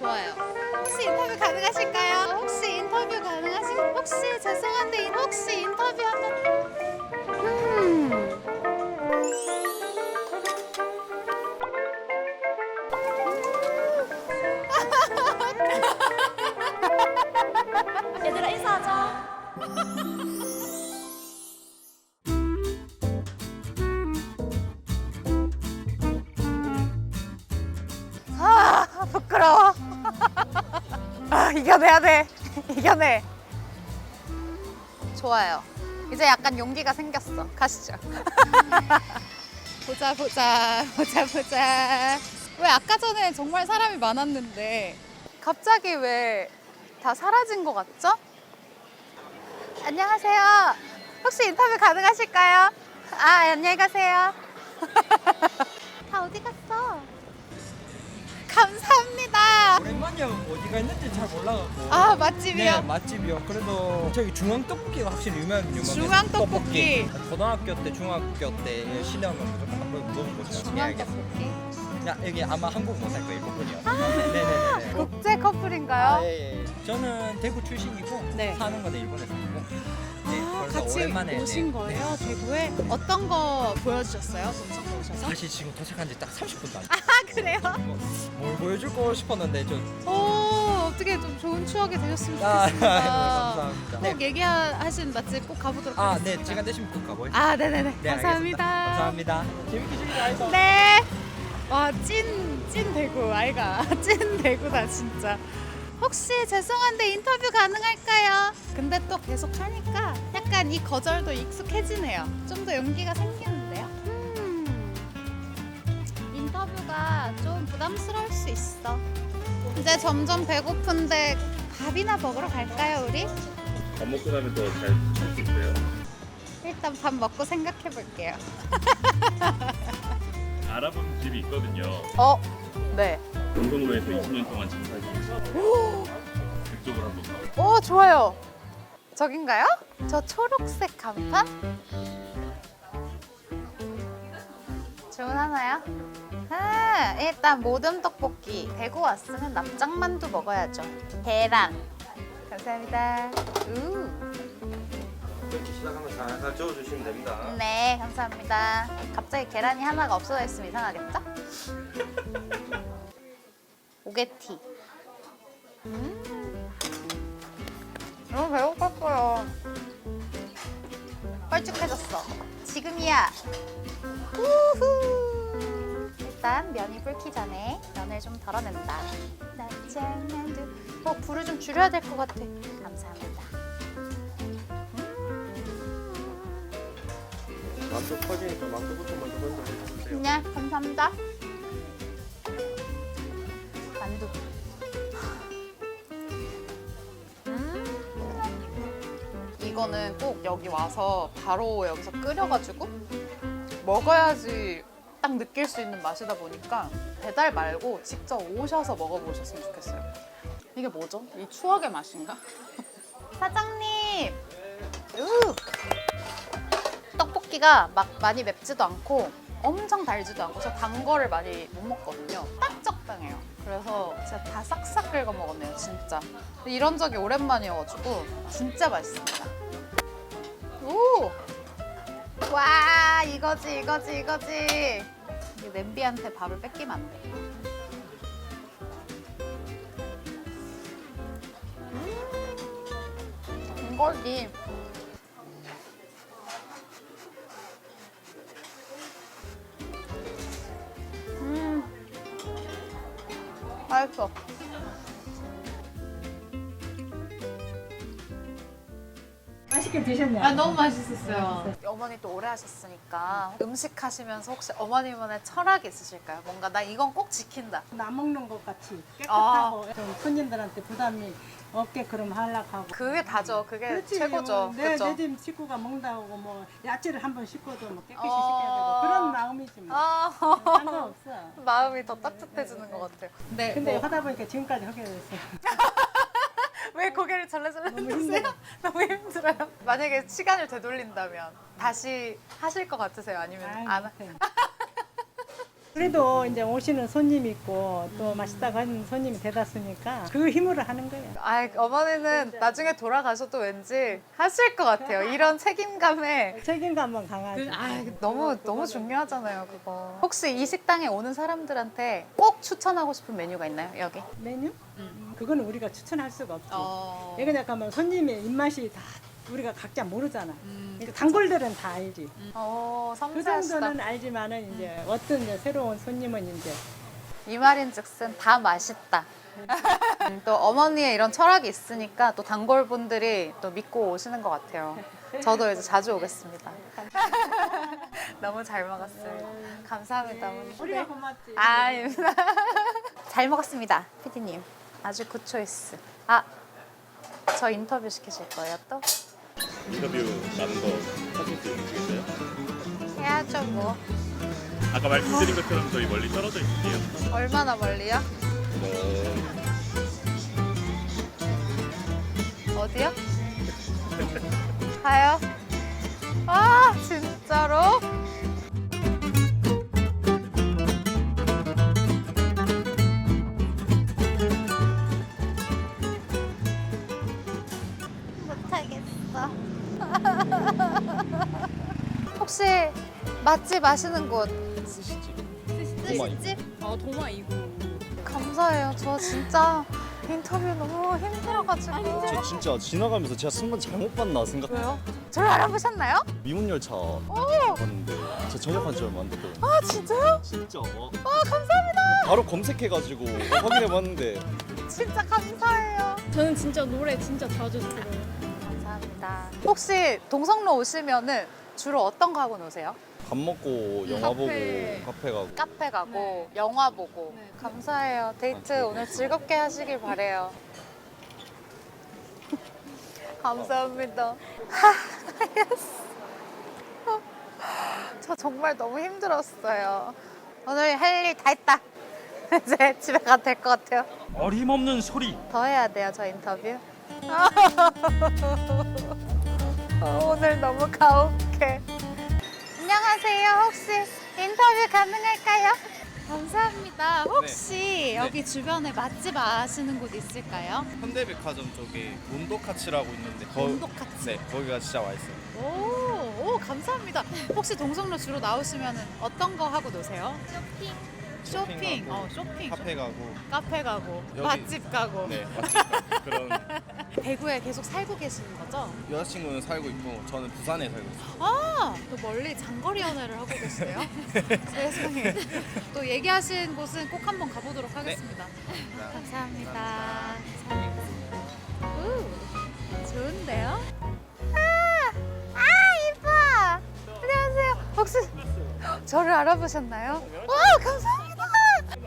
좋아요. 혹시 인터뷰 가능하실까요? 혹시 인터뷰 가능하실? 혹시 죄송한데 혹시 인터뷰 한번. 음. 얘들아 인사하자. 아 이겨내야 돼. 이겨내. 좋아요. 이제 약간 용기가 생겼어. 가시죠. 보자 보자 보자 보자. 왜 아까 전에 정말 사람이 많았는데 갑자기 왜 다 사라진 것 같죠? 안녕하세요. 혹시 인터뷰 가능하실까요? 아 안녕히 가세요. 다 어디 갔어? 감사합니다. 오랜만이야 어디가 있는지 잘 몰라갖고 아 맛집이요? 네 맛집이요 그래도 저기 중앙 떡볶이가 확실히 유명하긴 유명해요 중앙 떡볶이. 고등학교 때 중학교 때 오면 무조건 한번 먹어보세요 중앙 예, 떡볶이. 야 여기 아마 한국 못 살 거예요 일본분이요 네네네 국제 커플인가요? 아, 예, 예. 저는 대구 출신이고 네. 사는 거는 일본에 살고 네, 아, 그래서 같이 오랜만에 오신 네, 거예요 대구에? 어떤 거 보여주셨어요? 동성로 네. 오셔서? 사실 지금 도착한 지 딱 30분도 안아 그래요? 됐고 뭘 보여줄 거 싶었는데 좀 오 어떻게 좀 좋은 추억이 되셨으면 아, 좋겠습니다. 감사합니다 네. 꼭 얘기하신 맛집 꼭 가보도록 아, 하겠습니다. 네, 시간 되시면 꼭 가보요. 아 네네네 네, 감사합니다. 알겠습니다. 감사합니다. 재밌게 즐기자. 네. 와, 찐, 찐 대구, 아이가. 찐 대구다, 진짜. 혹시 죄송한데 인터뷰 가능할까요? 근데 또 계속 하니까 약간 이 거절도 익숙해지네요. 좀 더 용기가 생기는데요? 음, 인터뷰가 좀 부담스러울 수 있어. 이제 점점 배고픈데 밥이나 먹으러 갈까요, 우리? 밥 먹고 나면 더잘찰수 있어요. 일단 밥 먹고 생각해 볼게요. 알아본 집이 있거든요. 어? 네. 동성로에서 20년 동안 장사하고 있어요. 그쪽으로 한번 가보세요. 오 좋아요. 저긴가요? 저 초록색 간판? 주문하나요? 아, 일단 모듬 떡볶이. 대구 왔으면 납작만두 먹어야죠. 계란. 감사합니다. 우. 이렇게 시작하면 살살 저어주시면 됩니다. 네, 감사합니다. 갑자기 계란이 하나가 없어져 있으면 이상하겠죠? 오게티. 음. 너무 배고 팠어요. 뻘쭉해졌어. 지금이야. 우후. 일단 면이 불기 전에 면을 좀 덜어낸다. 납작만두. 어, 불을 좀 줄여야 될 것 같아. 감사합니다. 만두 퍼지니까 만두부터 먼저 먼저 해주세요. 네, 감사합니다. 이거는 꼭 여기 와서 바로 여기서 끓여가지고 먹어야지 딱 느낄 수 있는 맛이다 보니까 배달 말고 직접 오셔서 먹어보셨으면 좋겠어요. 이게 뭐죠? 이 추억의 맛인가? 사장님! 우! 떡볶이가 막 많이 맵지도 않고 엄청 달지도 않고 저 단 거를 많이 못 먹거든요. 딱 적당해요. 그래서 진짜 다 싹싹 긁어 먹었네요, 진짜. 이런 적이 오랜만이어가지고 진짜 맛있습니다. 오! 와, 이거지, 이거지, 이거지. 이 냄비한테 밥을 뺏기면 안 돼. 음, 이거지. 음. 맛있어. 맛있게 드셨나요? 아, 너무 맛있었어요. 어머니 또 오래 하셨으니까 음식 하시면서 혹시 어머니만의 철학이 있으실까요? 뭔가 나 이건 꼭 지킨다. 나 먹는 것 같이 아. 깨끗하고 좀 손님들한테 부담이 없게 그럼 하려고 하고 그게 다죠. 그게 그렇지, 최고죠. 뭐 내, 그렇죠. 내집 식구가 먹는다고 뭐 야채를 한번 씻고도 뭐 깨끗이 어. 씻겨야 되고 그런 마음이지 뭐 아, 상관없어 마음이 더 따뜻해지는 것 같아요. 네. 근데 뭐, 하다 보니까 지금까지 하게 됐어 왜 고개를 절레절레 흔드세요? 힘들어. 너무 힘들어요. 만약에 시간을 되돌린다면 다시 하실 것 같으세요? 아니면 안? 하- 못해. 그래도 이제 오시는 손님 있고 또 맛있다고 하는 손님이 대다수니까 그 힘으로 하는 거예요. 아 어머니는 나중에 돌아가셔도 왠지 하실 것 같아요. 이런 책임감에 책임감은 강하죠. 아 너무 너무 중요하잖아요 그거. 혹시 이 식당에 오는 사람들한테 꼭 추천하고 싶은 메뉴가 있나요 여기? 메뉴? 그거는 우리가 추천할 수가 없지. 어. 이거 잠깐만 손님의 입맛이 다 우리가 각자 모르잖아. 그러니까 단골들은 다 알지. 어 그. 정도는 알지만은 이제 어떤 이제 새로운 손님은 이제 이 말인즉슨 다 맛있다. 음, 또 어머니의 이런 철학이 있으니까 또 단골분들이 또 믿고 오시는 것 같아요. 저도 이제 자주 오겠습니다. 너무 잘 먹었어요. 감사합니다, 어머니. 우리가 고맙지. 아, 잘 먹었습니다, 피디님. 아주 굿 초이스. 아, 저 인터뷰 시키실 거예요, 또? 인터뷰 나눈 거 사진 찍으시겠어요? 해야죠, 뭐. 아까 말씀드린 것처럼 저희 멀리 떨어져 있을게요. 얼마나 멀리요? 어, 어디요? 가요? 아, 진짜로? 맛집 아시는 곳? 스시집. 스시집? 어 도마 이고. 감사해요. 저 진짜 인터뷰 너무 힘들어가지고. 저 진짜 지나가면서 제가 순간 잘못 봤나 생각. 왜요? 저를 알아보셨나요? 미문 열차 오! 봤는데 저 전역한 지 얼마 안 됐거든요. 아 진짜요? 진짜. 와. 아 감사합니다. 바로 검색해가지고 확인해봤는데 진짜 감사해요. 저는 진짜 노래 진짜 자주 들어요. 감사합니다. 혹시 동성로 오시면은 주로 어떤 거 하고 노세요? 밥 먹고 영화 카페. 보고 카페 가고. 카페 가고 네. 영화 보고 네. 감사해요. 데이트 아, 오늘 즐겁게 하시길 바래요. 감사합니다. 저 정말 너무 힘들었어요. 오늘 할 일 다 했다. 이제 집에 가도 될 것 같아요. 어림없는 소리. 더 해야 돼요, 저 인터뷰. 어, 오늘 너무 가혹해. 안녕하세요. 혹시 인터뷰 가능할까요? 감사합니다. 혹시 여기 주변에 맛집 아시는 곳 있을까요? 현대백화점 쪽에 몬도카츠라고 있는데 거, 몬도카츠. 네 거기가 진짜 맛있어요. 오, 오, 감사합니다. 혹시 동성로 주로 나오시면 어떤 거 하고 노세요? 쇼핑. 쇼핑. 쇼핑하고 어, 쇼핑. 카페 가고 카페 가고 여기- 맛집 가고. 네 맞습니다. 그런 대구에 계속 살고 계시는 거죠? 여자친구는 살고 있고 저는 부산에 살고 있어요. 아, 또 멀리 장거리 연애를 하고 계시네요. 세상에. 또 얘기하신 곳은 꼭 한번 가보도록 하겠습니다. 감사합니다. 우, 좋은데요? 아, 아 이뻐. 안녕하세요. 혹시 저를 알아보셨나요? 와, 감사합니다.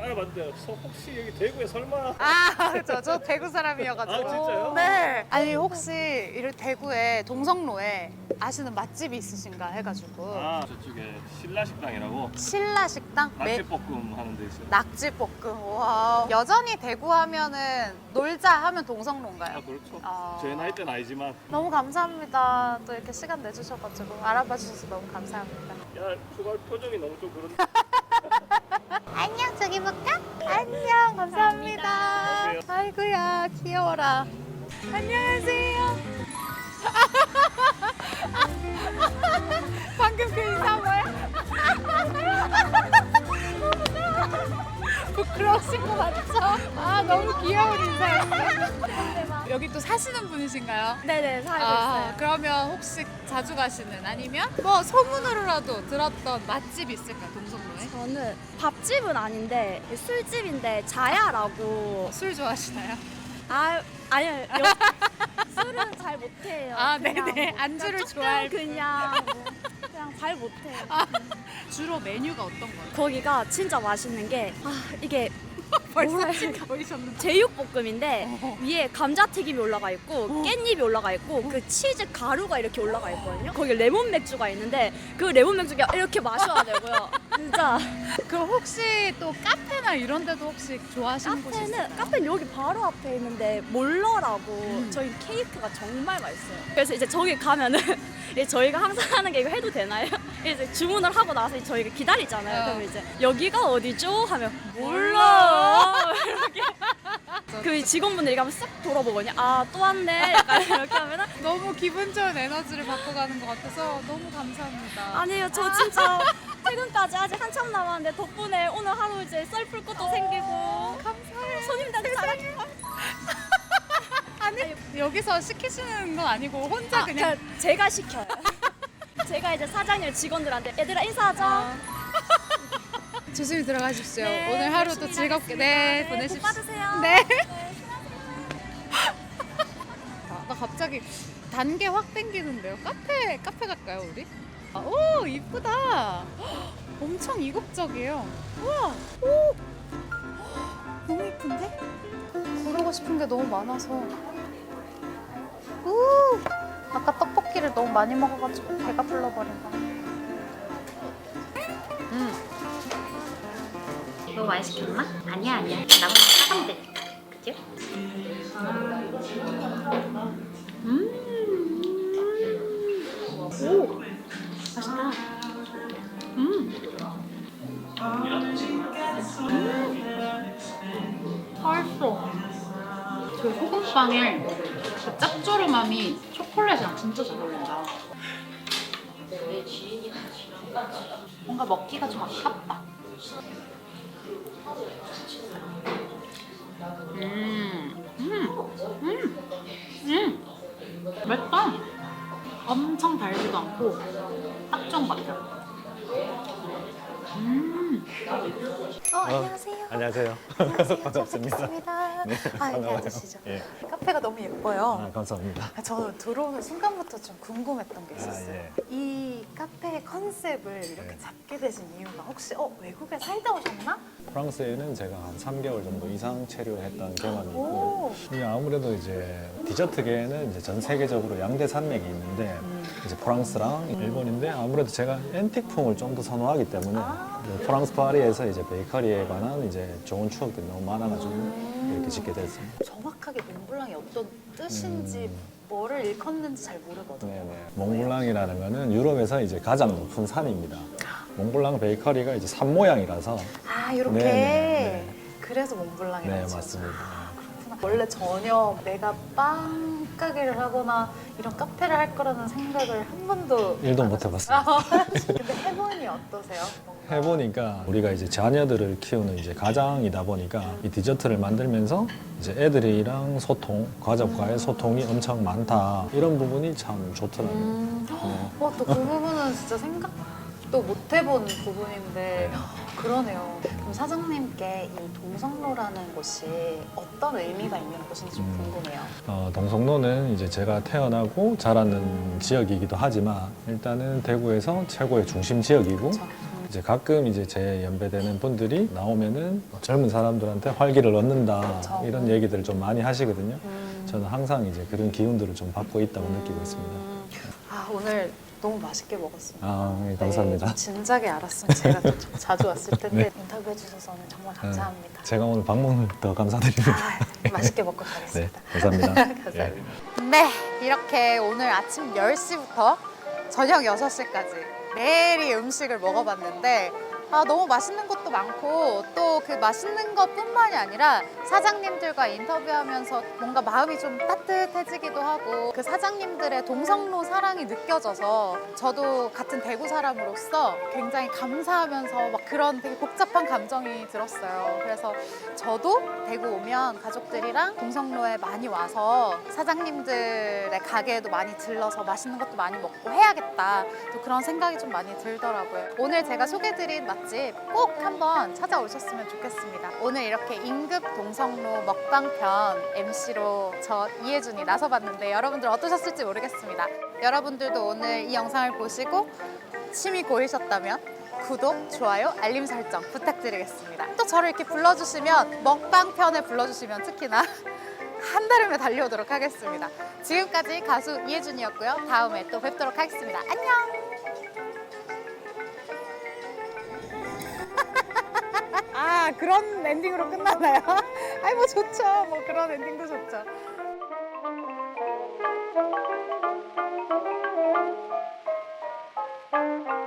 알아봤는데 혹시 여기 대구에 설마 아, 저, 저 대구 사람이어가지고. 아, 진짜요? 네. 아니, 혹시 이런 대구에 동성로에 아시는 맛집이 있으신가 해가지고. 아 저쪽에 신라식당이라고 신라 식당? 매- 낙지볶음 하는 데 있어요. 낙지볶음. 와. 여전히 대구 하면은 놀자 하면 동성로인가요? 아 그렇죠. 아. 제 나이 때는 아니지만 너무 감사합니다. 또 이렇게 시간 내주셔가지고 알아봐 주셔서 너무 감사합니다. 야 추가 표정이 너무 좀 그런데. 안녕, 저기 볼까? 안녕, 감사합니다. 아이고야, 귀여워라. 안녕하세요. 방금 그 인사 뭐야? 부끄러우신 거 맞죠? 아, 너무 귀여운 인사였어요. 여기 또 사시는 분이신가요? 네네 살고 아, 있어요. 그러면 혹시 자주 가시는 아니면 뭐 소문으로라도 들었던 맛집 있을까요, 동성로에? 저는 밥집은 아닌데 술집인데 자야라고. 술 좋아하시나요? 아 아니요 여- 술은 잘 못해요. 아, 그냥 네네. 뭐 안주를 조금 좋아할 그냥 뭐 그냥 잘 못해요. 주로 메뉴가 어떤 거예요? 거기가 진짜 맛있는 게 아 이게 벌써 보이셨는데. 제육볶음인데 어허. 위에 감자튀김이 올라가 있고 깻잎이 올라가 있고 그 치즈 가루가 이렇게 올라가 있거든요. 거기 레몬 맥주가 있는데 그 레몬 맥주가 이렇게 마셔야 되고요. 진짜 그럼 혹시 또 카페나 이런 데도 혹시 좋아하시는 곳이 있어요? 카페는 카페는 여기 바로 앞에 있는데 몰러라고 음. 저희 케이크가 정말 맛있어요. 그래서 이제 저기 가면은 이제 저희가 항상 하는 게 이거 해도 되나요? 이제 주문을 하고 나서 저희가 기다리잖아요. 어. 그럼 이제 여기가 어디죠? 하면 몰라. 이렇게. 그 직원분들이 가면 싹 돌아보거든요. 아 또 왔네. 약간 이렇게 하면은 너무 기분 좋은 에너지를 받고 가는 것 같아서 너무 감사합니다. 아니에요. 저 진짜 퇴근까지 아직 한참 남았는데 덕분에 오늘 하루 이제 썰풀 것도 생기고 감사해요. 손님들한테 사랑해. 아니 여기서 시키시는 건 아니고 혼자 아, 그냥 그냥 제가 시켜요. 제가 이제 사장님 직원들한테 얘들아 인사하자. 조심히 들어가십시오. 네, 오늘 하루도 즐겁게 하겠습니다. 네, 복 보내십시오. 받으세요. 네. 아, 나 갑자기 단계 확 땡기는데요. 카페 카페 갈까요 우리? 아, 오 이쁘다. 헉, 엄청 이국적이에요. 우와. 오. 너무 이쁜데? 고르고 싶은 게 너무 많아서. 우. 아까 떡볶이를 너무 많이 먹어가지고 배가 불러버린다. 너무 많이 시켰나? 아니야 아니야 나보다 사가면 되니까 그죠? 음. 오 맛있다 음. 맛있어 저 소금빵에 그 짭조름함이 초콜릿이랑 진짜 잘 어울린다 뭔가 먹기가 좀 아깝다 음, 음, 음, 음, 맵다. 엄청 달지도 않고 딱 좋은 것 같아요. 음, 어, 안녕하세요. 안녕하세요. 안녕하세요. 반갑습니다. 반갑습니다. 네, 아, 여기 반가워요. 앉으시죠. 예. 카페가 너무 예뻐요. 아, 감사합니다. 아, 저 들어오는 순간부터 좀 궁금했던 게 있었어요. 아, 예. 이 카페의 컨셉을 이렇게 네. 잡게 되신 이유가 혹시 어 외국에 살다 오셨나? 프랑스에는 제가 한 3개월 정도 이상 체류했던 경험이 있고 오, 이게 아무래도 이제 디저트계에는 이제 전 세계적으로 양대 산맥이 있는데 음. 이제 프랑스랑 일본인데 아무래도 제가 앤틱풍을 좀 더 선호하기 때문에 아. 이제 프랑스 파리에서 이제 베이커리에 관한 이제 좋은 추억들이 너무 많아가지고 음. 이렇게 짓게 됐습니다. 정확하게 몽블랑이 어떤 뜻인지 음. 뭐를 일컫는지 잘 모르거든요. 네네. 몽블랑이라는 거는 유럽에서 이제 가장 높은 산입니다. 몽블랑 베이커리가 이제 산 모양이라서 아 이렇게 네, 네, 그래서 몽블랑이라고 네. 맞습니다. 원래 전혀 내가 빵 가게를 하거나 이런 카페를 할 거라는 생각을 한 번도 일도 안 못. 해봤어요. 근데 해보니 어떠세요? 뭔가 해보니까 우리가 이제 자녀들을 키우는 이제 가장이다 보니까 이 디저트를 만들면서 이제 애들이랑 소통, 가족과의 소통이 엄청 많다. 이런 부분이 참 좋더라고요. 음, 네. 어, 또 그 부분은 진짜 생각도 못 해본 부분인데 그러네요. 그럼 사장님께 이 동성로라는 곳이 어떤 의미가 있는 곳인지 좀 음. 궁금해요. 어, 동성로는 이제 제가 태어나고 자라는 지역이기도 하지만 일단은 대구에서 최고의 중심 지역이고 그렇죠. 음. 이제 가끔 이제 제 연배되는 분들이 나오면은 젊은 사람들한테 활기를 얻는다 그렇죠. 이런 얘기들을 좀 많이 하시거든요. 음. 저는 항상 이제 그런 기운들을 좀 받고 있다고 느끼고 있습니다. 음. 아 오늘 너무 맛있게 먹었습니다. 아, 예, 감사합니다. 네, 좀 진작에 알았으면 제가 좀 자주 왔을 텐데 네. 인터뷰해 주셔서 오늘 정말 감사합니다. 제가 오늘 방문을 더 감사드립니다. 아, 맛있게 먹고 네, 가겠습니다. 감사합니다. 감사합니다. 네, 이렇게 오늘 아침 10시부터 저녁 6시까지 매일이 음식을 먹어봤는데 아, 너무 맛있는 것도 많고 또 그 맛있는 것뿐만이 아니라 사장님들과 인터뷰하면서 뭔가 마음이 좀 따뜻해지기도 하고 그 사장님들의 동성로 사랑이 느껴져서 저도 같은 대구 사람으로서 굉장히 감사하면서 막 그런 되게 복잡한 감정이 들었어요. 그래서 저도 대구 오면 가족들이랑 동성로에 많이 와서 사장님들의 가게에도 많이 들러서 맛있는 것도 많이 먹고 해야겠다. 또 그런 생각이 좀 많이 들더라고요. 오늘 제가 소개드린 맛집 꼭 한번 찾아오셨으면 좋겠습니다. 오늘 이렇게 임급 동성로 먹방편 MC로 저 이혜준이 나서봤는데 여러분들 어떠셨을지 모르겠습니다. 여러분들도 오늘 이 영상을 보시고 침이 고이셨다면 구독, 좋아요, 알림 설정 부탁드리겠습니다. 또 저를 이렇게 불러주시면 먹방 편에 불러주시면 특히나 한 달음에 달려오도록 하겠습니다. 지금까지 가수 이혜준이었고요. 다음에 또 뵙도록 하겠습니다. 안녕! 아 그런 엔딩으로 끝나나요? 아이 뭐 좋죠. 뭐 그런 엔딩도 좋죠.